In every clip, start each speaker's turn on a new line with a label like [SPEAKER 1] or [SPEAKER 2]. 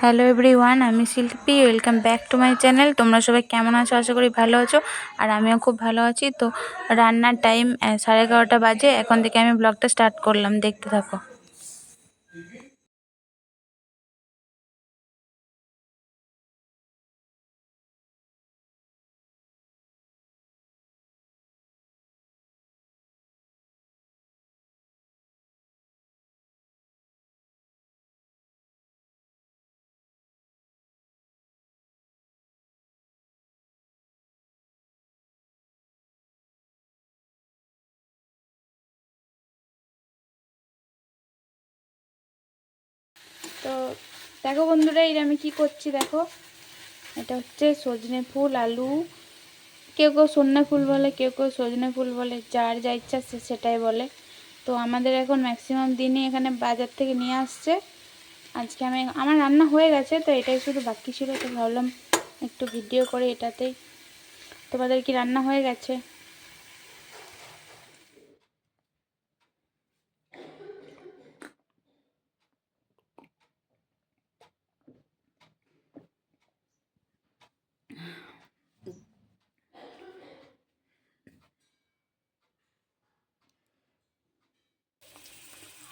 [SPEAKER 1] Hello everyone, আমি Shilpi. Welcome back to my channel তোমরা সবাই কেমন আছো? আশা করি ভালো আছো। আর আমিও খুব ভালো আছি। তো রান্নার টাইম সাড়ে এগারোটা বাজে। এখন থেকে আমি ব্লগটা স্টার্ট করলাম। দেখতে থাকো। তো দেখো বন্ধুরা এটা আমি কি করছি দেখো? এটা হচ্ছে সজনে ফুল, আলু। কেউ কেউ সন্না ফুল বলে, কেউ কেউ সজনে ফুল বলে, যার যা ইচ্ছা সে সেটাই বলে। তো আমাদের এখন ম্যাক্সিমাম দিনই এখানে বাজার থেকে নিয়ে আসছে। আজকে আমি, আমার রান্না হয়ে গেছে, তো এটাই শুধু বাকি ছিল। তো ভাবলাম একটু ভিডিও করে এটাতেই। তোমাদের কি রান্না হয়ে গেছে?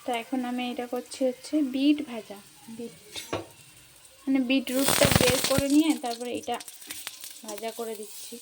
[SPEAKER 1] তো এখন আমি এটা করছি হচ্ছে বিট ভাজা, বিট। মানে বিট রুটটা বের করে নিয়ে তারপরে এটা ভাজা করে দিচ্ছি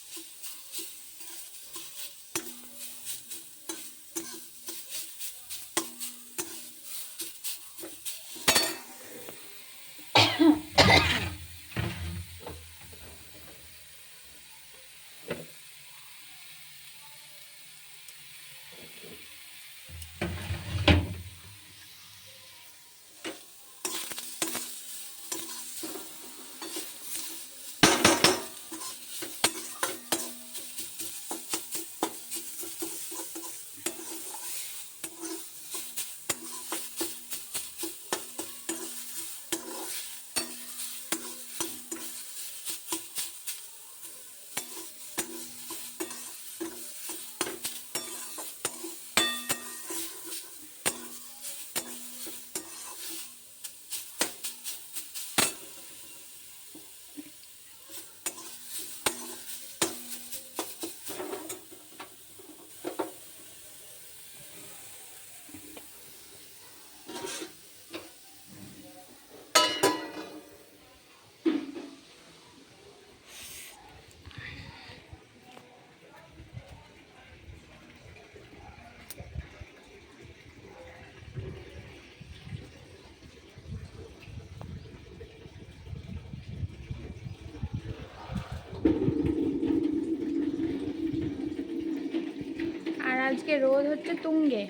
[SPEAKER 1] আর আজকে রোদ হচ্ছে তুঙ্গে।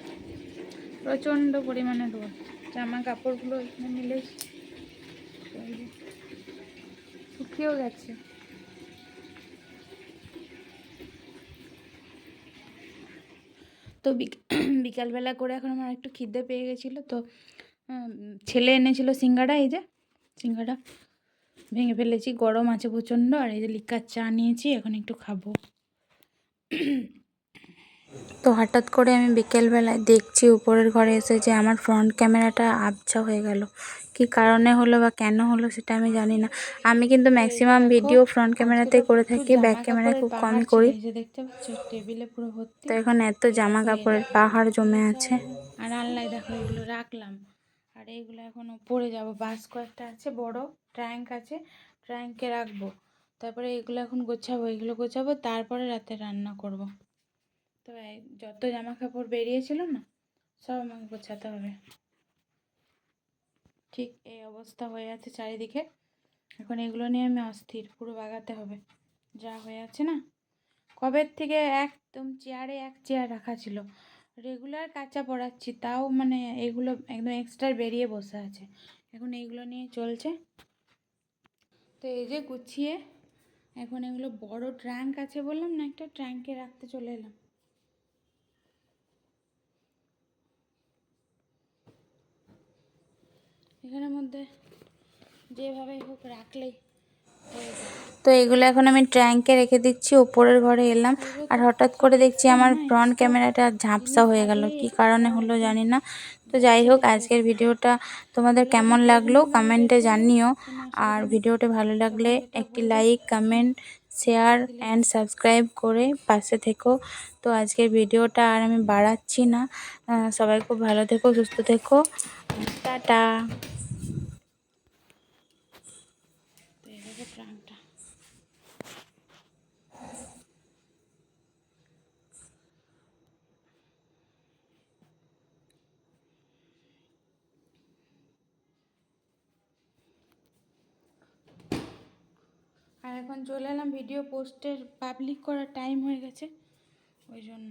[SPEAKER 1] প্রচণ্ড পরিমাণে রোদ। জামা কাপড়গুলো এখানে মিলে শুকিয়েও গেছে। তো বিকালবেলা করে এখন আমার একটু খিদে পেয়ে গেছিল, তো ছেলে এনেছিল সিঙ্গাড়া এই যে সিঙ্গাড়া ভেঙে ফেলেছি, গরম আছে প্রচণ্ড, আর এই যে লিকার চা নিয়েছি, এখন একটু খাব। তো হঠাৎ করে আমি বিকেলবেলায় দেখছি উপরের ঘরে এসে যে আমার ফ্রন্ট ক্যামেরাটা আবছা হয়ে গেল। কি কারণে হলো বা কেন হলো সেটা আমি জানি না। আমি কিন্তু ম্যাক্সিমাম ভিডিও ফ্রন্ট ক্যামেরাতেই করে থাকি ব্যাক ক্যামেরায় খুব কমই করি। টেবিলে পুরো তো এখন এত জামা কাপড়ের পাহাড় জমে আছে। আর আল্লাহ দেখো এগুলো রাখলাম। আর এইগুলো এখন পরে যাব। বাস কয়েকটা আছে, বড় ট্র্যাঙ্ক আছে ট্র্যাঙ্কে রাখব। তারপরে এগুলো এখন গোছাবো, এগুলো গোছাবো, তারপরে রাতে রান্না করব। তো যত জামা কাপড় বেরিয়েছিল না, সব আমাকে গোছাতে হবে। ঠিক এই অবস্থা হয়ে আছে চারিদিকে। এখন এগুলো নিয়ে আমি অস্থির, পুরো বাগাতে হবে। যা হয়ে আছে না, কবের থেকে একদম চেয়ারে এক চেয়ার রাখা ছিল। রেগুলার কাঁচা পড়াচ্ছি, তাও মানে এগুলো একদম এক্সট্রা বেরিয়ে বসে আছে। এখন এইগুলো নিয়ে চলছে। তো এই যে গুছিয়ে, এখন এগুলো বড় ট্র্যাঙ্ক আছে বললাম না, একটা ট্র্যাঙ্কে রাখতে চলে এলাম। এখানের মধ্যে যেভাবেই হোক রাখলেই তো এগুলো এখন আমি ট্র্যাঙ্কে রেখে দিচ্ছি, ওপরের ঘরে এলাম। আর হঠাৎ করে দেখছি আমার ফ্রন্ট ক্যামেরাটা ঝাপসা হয়ে গেল। কি কারণে হলো জানি না।
[SPEAKER 2] তো যাই হোক, আজকের ভিডিওটা তোমাদের কেমন লাগল? কমেন্টে জানিও। আর ভিডিওটা ভালো লাগলে একটি like comment share and subscribe করে পাশে থেকো। তো আজকের ভিডিওটা আর আমি বাড়াচ্ছি না। সবাই খুব ভালো থেকো, সুস্থ থেকো। টাটা। আর এখন চলে এলাম ভিডিও পোস্টের পাবলিক করার টাইম হয়ে গেছে ওই জন্য।